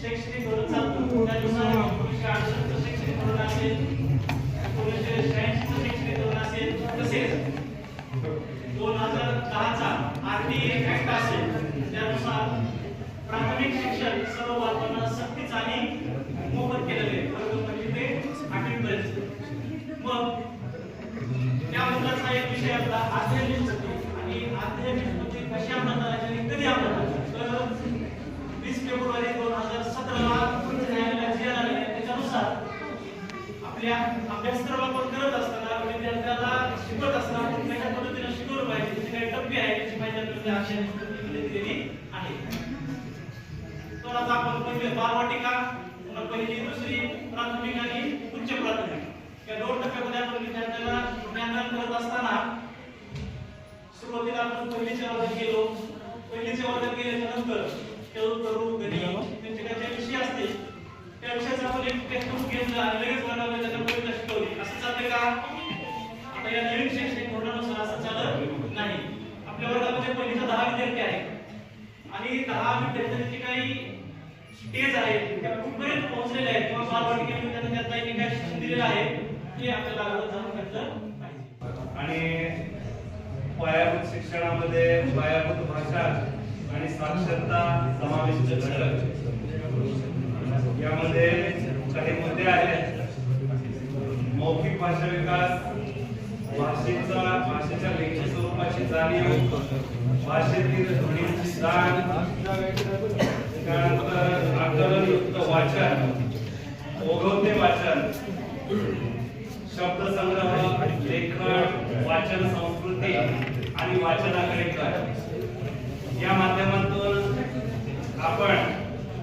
शैक्षणिक धोरण चालतो त्यानुसार एकोणीसशे अडुसष्ट शैक्षणिक धोरण असेल एकोणीसशे शहाऐंशीचं शैक्षणिक धोरण असेल तसेच दोन हजार दहाचा आर ऍक्ट असेल त्यानुसार प्राथमिक शिक्षण सर्व बालकांना सक्तीच आणि मोफत केलं परंतु म्हणजे ते आठवीपर्यंत. मग त्या मुलाचा एक विषय आपला आध्यात्मिक आणि आध्यात्मिक आपल्याला अशा पद्धतीने दिलेली आहे. तर आता आपण पहिले बालवाटिका पुन्हा पहिली दुसरी प्राथमिक आणि उच्च प्राथमिक. या दोन टप्प्यामध्ये आपण विद्यार्थ्याला ज्ञानदान करत असताना सुरुवातीला आपण पहिलीच्या वर्गात गेलो पहिलीच्या वर्गात गेल्याच्यानंतर खेळ करू गणी त्यांचे काही जे विषय असतील त्या विषयाचं आपण एक टेक्स्टबुक घेतलं आणि लगेच वर्गामध्ये त्याच्या कविता शिकवली असं चालते का? आता या नवीन शैक्षणिक धोरणानुसार असं चालत नाही. आपल्या वर्गामध्ये दहा विद्यार्थी आहेत. आणि दहा विद्यार्थ्यांची काही स्टेज आहेत. त्या कुठपर्यंत पोहोचलेल्या आहेत किंवा बालवाटिकेमध्ये त्यांना त्या ताईंनी काय शिक्षण दिलेलं आहे ते आपल्याला अगोदर जाणून घेतलं आणि पायाभूत शिक्षणामध्ये पायाभूत भाषा आणि साक्षरता समाविष्ट घटक. यामध्ये काही मुद्दे आहेत. मौखिक भाषा विकास भाषेचा भाषेच्या लेखी स्वरूपाची जाणीव भाषेतील ध्वनींची जाण त्यानंतर आकलनयुक्त वाचन ओघवते वाचन शब्दसंग्रह लेखन वाचन संस्कृती आणि वाचनाकडे कर या माध्यमातून आपण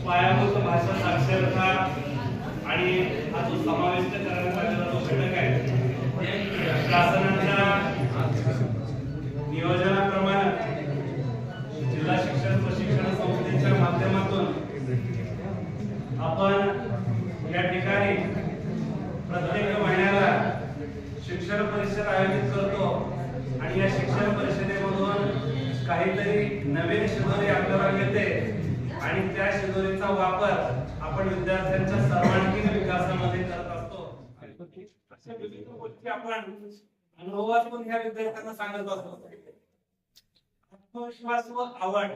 पायाभूत भाषा साक्षरता आणि हा जो समाविष्ट करण्यात आलेला जो घटक आहे शासनाच्या नियोजन या शिक्षण परिषदेमधून काहीतरी नवीन शिदोरी आपल्याला मिळते. आणि त्या शिदोरीचा वापर आपण विद्यार्थ्यांच्या सर्वांगीण विकासामध्ये करत असतो. अशा विविध गोष्टी आपण अनुभवातून ह्या विद्यार्थ्यांना सांगत असतो. आत्मविश्वास व आवड.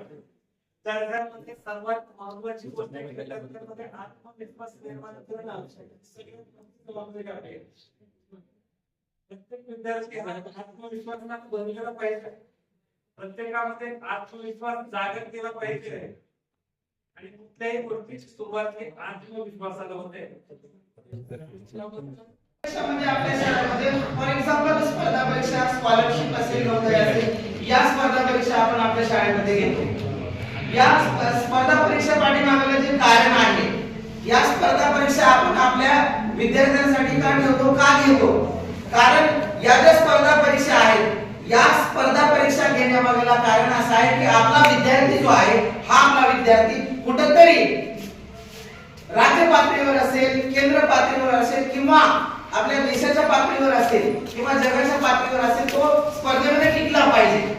तर त्यामध्ये सर्वात महत्वाची गोष्ट विद्यार्थ्यांमध्ये आत्मविश्वास निर्माण करणं सगळ्यात महत्त्वाचं म्हणजे आहे. प्रत्येक विद्यार्थी हा आत्मविश्वासाने पाहिजे. प्रत्येकामध्ये आत्मविश्वास जागृत केला पाहिजे. आणि कुठल्याही गोष्टीची सुरुवात ही आत्मविश्वासाला होते. फॉर एक्झाम्पल स्पर्धा परीक्षा स्कॉलरशिप असेल नोंदणी असेल या स्पर्धा परीक्षा आपण आपल्या शाळेमध्ये घेतो. या स्पर्धा परीक्षा पाठीमागलं जे कारण आहे या स्पर्धा परीक्षा आपण आपल्या विद्यार्थ्यांसाठी का ठेवतो का घेतो? कारण या ज्या स्पर्धा परीक्षा आहेत या स्पर्धा परीक्षा घेण्यामागला कारण असं आहे की आपला विद्यार्थी जो आहे हा आपला विद्यार्थी कुठंतरी राज्य पातळीवर असेल केंद्र पातळीवर असेल किंवा आपल्या देशाच्या पातळीवर असेल किंवा जगाच्या पातळीवर असेल तो स्पर्धेमध्ये टिकला पाहिजे.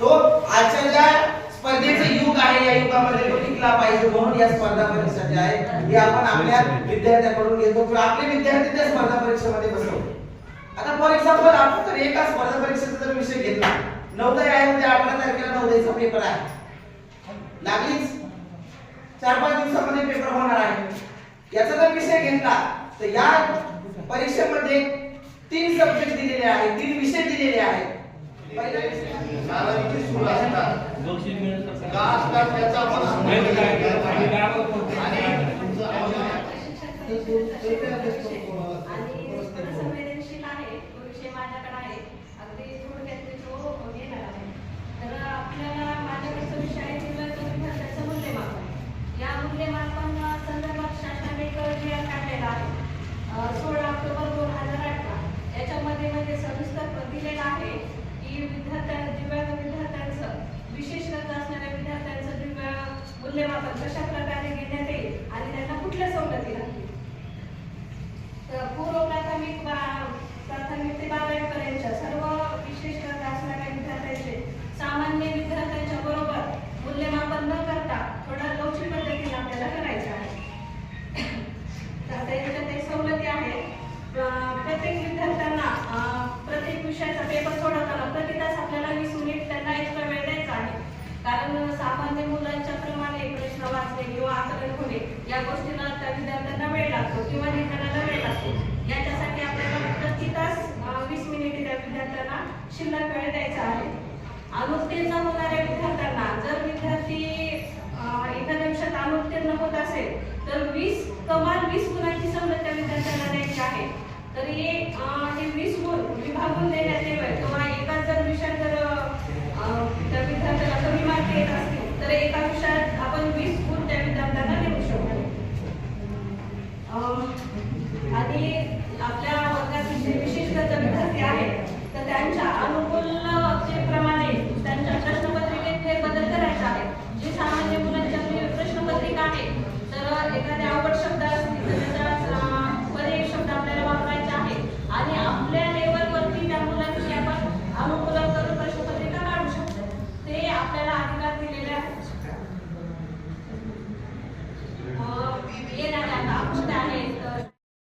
तो आजच्या ज्या स्पर्धेचं युग आहे या युगामध्ये तो टिकला पाहिजे म्हणून या स्पर्धा परीक्षा ज्या आहेत हे आपण आपल्या विद्यार्थ्यांकडून घेतो किंवा आपले विद्यार्थी त्या स्पर्धा परीक्षेमध्ये बसवतो. आता फॉर एक्झाम्पल आपण जर एका स्पर्धा परीक्षेचा जर विषय घेतला. नवोदय आहे म्हणजे अठरा तारखेला नवोदयचा पेपर आहे. लागलीच. चार पाच दिवसामध्ये पेपर होणार आहे. याचा जर विषय घेतला तर या परीक्षेमध्ये तीन सब्जेक्ट दिलेले आहेत तीन विषय दिलेले आहेत. पहिला विषय नारळाची सुरू असतात का असतात त्याचा आपण आणि तुमचं आवडतं आणि संवेदनशील आहे तो विषय माझ्याकडे आहे अगदी थोडक्यात मी तो घेणार आहे तर आपल्याला माझ्याकडचा विषय आहे दिव्यांग विद्यार्थ्यांचं मूल्यमापन या मूल्यमापन संदर्भात शासनाने एक जी आर काढलेला आहे अं, सोळा ऑक्टोबर दोन हजार अठरा याच्यामध्ये म्हणजे सविस्तर दिलेलं आहे की विद्यार्थ्या दिव्यांग विद्यार्थ्यांचं विशेष गरज असणाऱ्या विद्यार्थ्यांचं दिव्य मूल्यमापन कशा प्रकारे घेण्यात येईल आणि त्यांना कुठल्या सवलती राहतील तर पूर्व प्राथमिक बा- प्राथमिक ते बारावीपर्यंतच्या सर्व विशेष गरज असणाऱ्या विद्यार्थ्यांचे सामान्य विद्यार्थ्यांच्या बरोबर मूल्यमापन न करता थोडा लवचिक पद्धतीने आपल्याला करायचं आहे तर आता याच्यात एक सवलती आहे प्र- प्रत्येक विद्यार्थ्यांना अं, प्रत्येक विषयाचा पेपर सोडवताना प्रति तास आपल्याला वीस मिनिट त्यांना एक्स्ट्रा वेळ द्यायचा आहे कारण सामान्य मुलांच्या प्रमाणे प्रश्न वाचणे किंवा आकलन होणे या गोष्टीला त्या विद्यार्थ्यांना वेळ लागतो किंवा लिखाणाला वेळ लागतो याच्यासाठी आपल्याला प्रति तास अनुत्तीर्ण होणाऱ्या विद्यार्थ्यांना जर विद्यार्थी अं, एखाद्या विषयात अनुत्तीर्ण होत असेल तर वीस कमाल वीस गुणांची सवलत त्या विद्यार्थ्यांना द्यायची आहे. तर हे वीस गुण विभागून देण्यात यावे. किंवा एकाच जर विषय जर